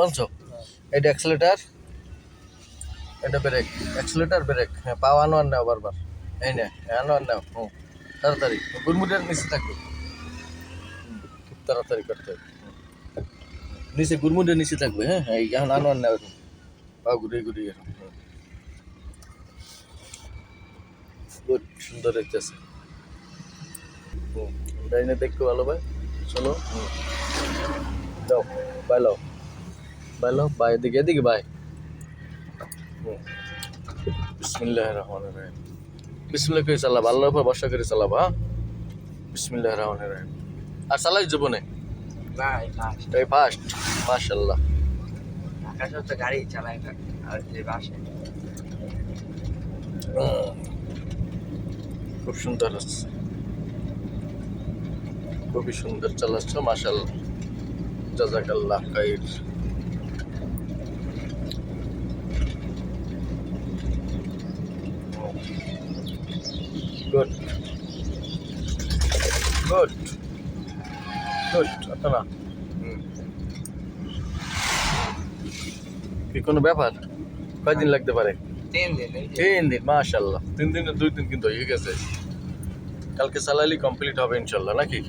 বলছো? এটা অ্যাক্সেলেটার এটা ব্রেক অ্যাক্সেলেটার ব্রেক হ্যাঁ পাও আনো আর নাও বারবার। এই নে, আনো আর নাও, হুম। তাড়াতাড়ি, গুড়মুড়ের নিচে থাকবে খুব তাড়াতাড়ি করতে হবে। নিচে, গুড়মুড়ের নিচে থাকবে হ্যাঁ? এই এখন আনো আর নাও। পাও ঘুরিয়ে ঘুরিয়ে গুড, সুন্দর হইতেছে হুম, ডাইনে দেখতে ভালো ভাই। চলো, হুম। যাও। বাইলো বাইলো বাই এদিকে এদিকে বাই। বিসমিল্লাহ রহমান রহিম বিসমিল্লাহ করে চালাবা আল্লাহর উপর ভরসা করে চালাবা হ্যাঁ? বিসমিল্লাহ রহমান রহিম আর চালাই জীবনে? না এই ফার্স্ট মাশাল্লাহ তো গাড়ি চালায় আর যে বাসে। খুব সুন্দর হচ্ছে। খুবই সুন্দর চালাচ্ছ মাশাল্লাহ জাজাকাল্লাহ খাইর। গুড গুড গুড আচ্ছা হুম। কি কোনো ব্যাপার? কয়দিন লাগতে পারে? তিন দিন তিন দিন মাশাল্লাহ তিন দিনে দুই দিন কিন্তু হয়ে গেছে। কালকে সালালি কমপ্লিট হবে ইনশাল্লাহ নাকি?